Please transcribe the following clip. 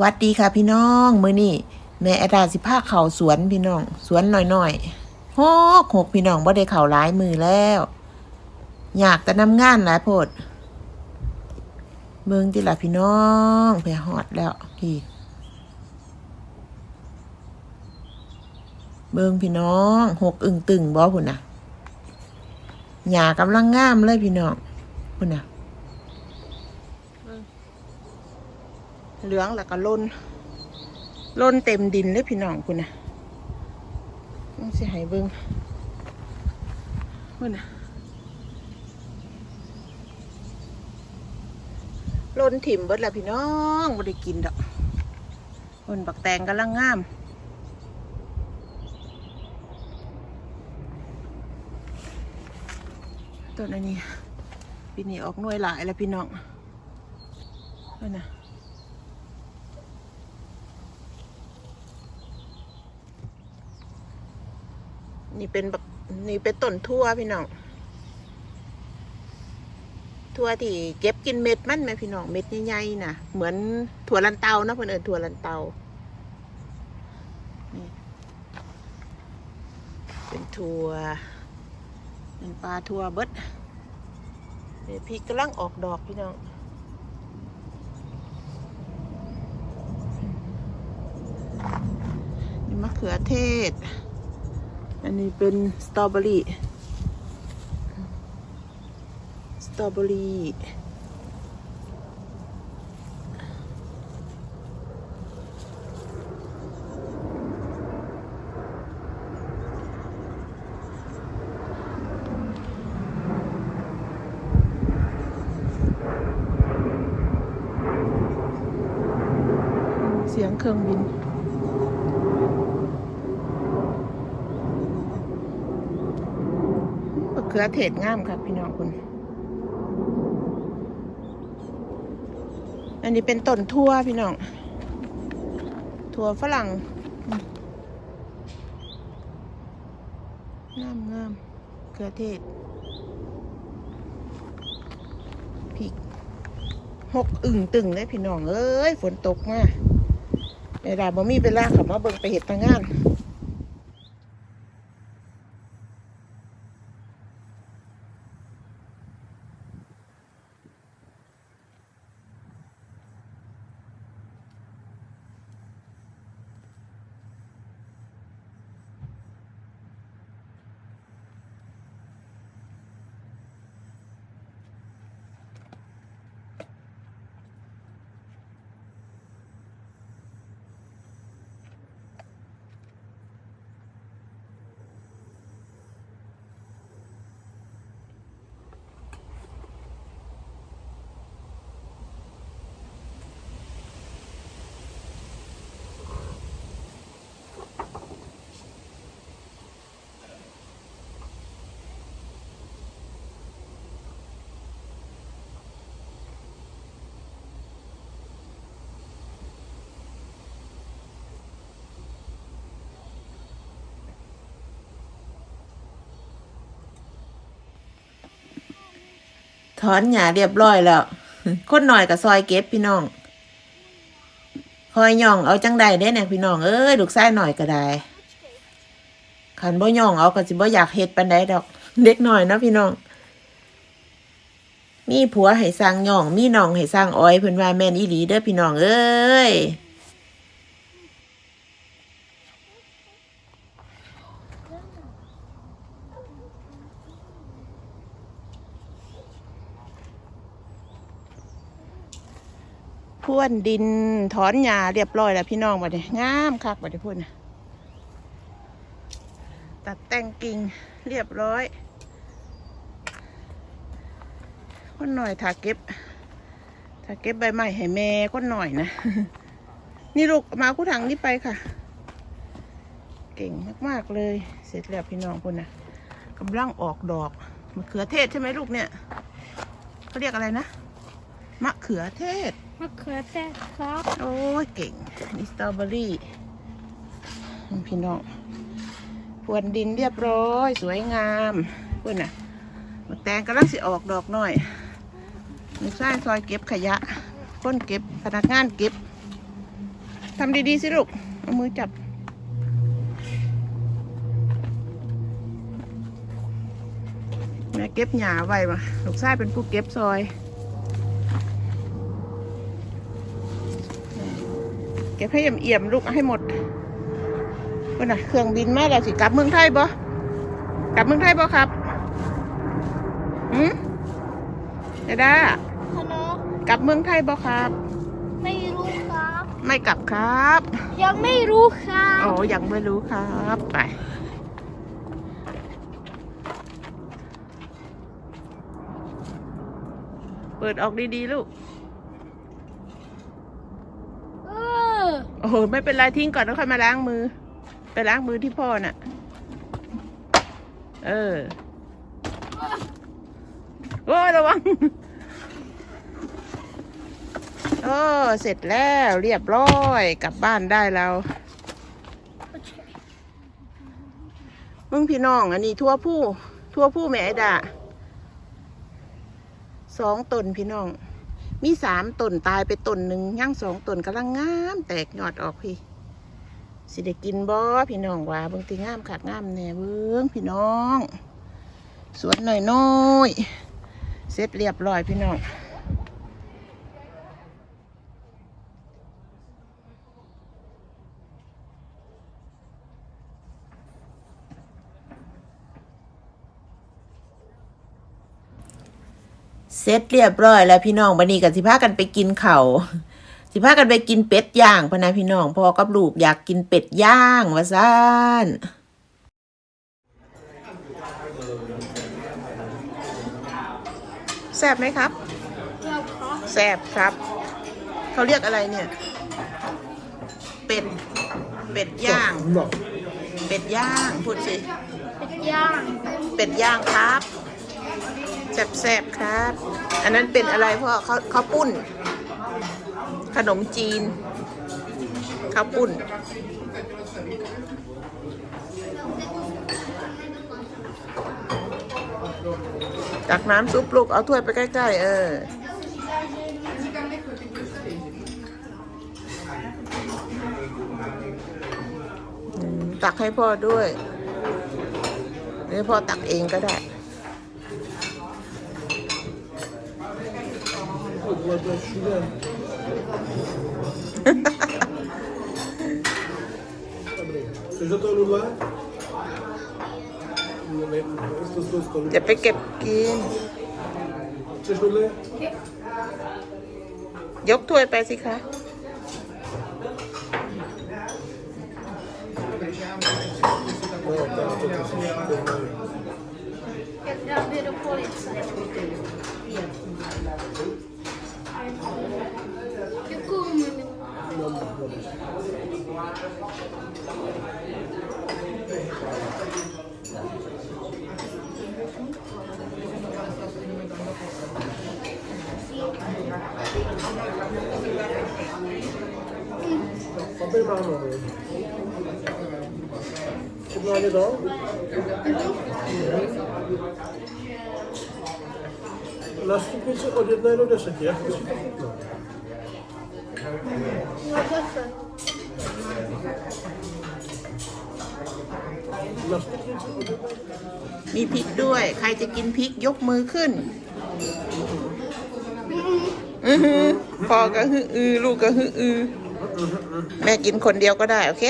วัสดีค่ะพี่น้องมือนี้แม่แอดาสิพาเข้าสวนพี่น้อง สวนหน่อยๆหกหกพี่น้องบ่ได้เข้าหลายมือแล้ว อยากแต่นำงานหลายโพดเบิ่งติล่ะพี่น้องไปฮอดแล้วพี่เบิ่งพี่น้องหกอึ่งตึงบ่พุ่นน่ะหญ้ากำลังงามเลยพี่น้องพุ่นน่ะ เหลืองแล้วก็ล้นล้นเต็มดินเลยพี่น้องคุณนะต้องสิให้เบิ้งคุณนะล้นถิ่มเบิดแล้วพี่น้องไม่ได้กินดอกคนบักแตงกำลังงามต้นอันนี้ปีนี้ออกหน่วยหลายแล้วพี่น้องนั่นนะ นี่เป็นแบบนี่เป็นต้นทั่วพี่น้องทั่วที่เก็บกินเม็ดมันไหมพี่น้องเม็ดใหญ่ๆนะเหมือนถั่วลันเตานะเพื่อนเอิญถั่วลันเตาเป็นถั่วเป็นปลาถั่วเบิดเดี๋ยวพี่กำลังออกดอกพี่น้องนี่มะเขือเทศ อันนี้เป็นสตรอเบอรี่ สตรอเบอรี่เสียงเครื่องบิน มะ เขือเทศงามครับพี่น้องคุณ อันนี้เป็นต้นทั่วพี่น้อง ถั่วฝรั่ง งามงามเขือเทศพริกหกอึ่งตึงเลยพี่น้อง เอ้ย ฝนตกมาเวลาบ่มีเวลาเขามาเบิ่งไปเห็ดทางงาน ถอนหญ้าเรียบร้อยแล้ว คนหน่อยกับซอยเก็บพี่น้อง คอยย่องเอาจังใดเด้เนี่ยพี่น้องเอ้ยลูกชายหน่อยก็ได้ขันบ่ย่องเอาก็สิบ่อยากเฮ็ดปานใดดอก เด็กหน่อยนะพี่น้อง มีผัวให้สร้างย่อง มีน้องให้สร้างอ้อยเพิ่นว่าแม่นอีหลีเด้อพี่น้องเอ้ย พ่วนดินถอนหญ้าเรียบร้อยแล้วพี่น้องบัดนี้งามคักบัดนี้พุ่นะตัดแต่งกิ่งเรียบร้อยคนหน่อยถาเก็บถาเก็บใบไม้ให้แม่คนหน่อยนะ นี่ลูกมาคู่ถังนี่ไปค่ะ เก่งมากๆเลย เสร็จแล้วพี่น้องพุ่นนะกำลังออกดอกมะเขือเทศใช่ไหมลูกเนี่ยเขาเรียกอะไรนะมะเขือเทศ มะเขือเทศครับ โอ้ยเก่งนี่สตรอเบอรี่พี่น้องพรวนดินเรียบร้อย สวยงามเพื่อนน่ะมะแตงกำลังสิออกดอกหน่อยมีสร้างซอยเก็บขยะคนเก็บพนักงานเก็บทำดีๆสิลูก เอามือจับแม่เก็บหญ้าไว้มาลูกชายเป็นผู้เก็บซอย ก็บให้เอี่ยมๆลูกเอาให้หมดว่าน่ะเครื่องบินมาแล้วสิกลับเมืองไทยบ่กลับเมืองไทยบ่ครับหืมเดด้าคณะกลับเมืองไทยบ่ครับ ไม่รู้ครับ ไม่กลับครับ ยังไม่รู้ครับโอ้ยังไม่รู้ครับไปเปิดออกดีๆลูก เออ โอ้โหไม่เป็นไรทิ้งก่อนแล้วค่อยมาล้างมือ ไปล้างมือที่พ่อน่ะ เออโอ้ระวังโอ้เสร็จแล้วเรียบร้อยกลับบ้านได้แล้วมึงพี่น้องอันนี้ทั่วผู้ทั่วผู้แม่ไอดาสองตนพี่น้อง มีสามต้นตายไปต้นหนึ่งย่างสองต้นกำลังงาม แตกยอดออกพี่ สิได้กินบ่พี่น้องว่าเบิ่งตีงามขาดงามแน่เบิ่งพี่น้อง สวนหน่อยน้อยเสร็จเรียบร้อยพี่น้อง เสร็จเรียบร้อยแล้วพี่น้องบันนี้กับสิพากันไปกินเขาวสิพากันไปกินเป็ดย่างพะนะพี่น้องพ่อกับลูกอยากกินเป็ดย่างว่าซ่านแซบไหมครับครับครับแซบครับ เขาเรียกอะไรเนี่ย เป็ด เป็ดย่าง เป็ดย่างพูดสิ เป็ดย่าง เป็ดย่างครับ แซ่บๆครับ อันนั้นเป็นอะไรพ่อเขาเขาวปุ้น ขนมจีนข้าวปุ้น ตักน้ำซุปลูก เอาถ้วยไปใกล้ ๆ เออ ตักให้พ่อด้วยหรือพ่อตักเองก็ได้ Seja teu lugar. Estos dos con จะไปเก็บกิน Vocês não lêem? ยกถ้วยไปสิคะ Não, tá, tô com อยากได้เบอร์โพลิสยูกูมัน Va bene, mamma. Come la vedo? La stupice od jedné do deseti, jak to si to chutná? ว่าก็สวย La stupice od jedné มีพริกด้วย ใครจะกินพริกยกมือขึ้น อือหือพ่อก็ฮืออือลูกก็ฮืออือแม่กินคนเดียวก็ได้ โอเค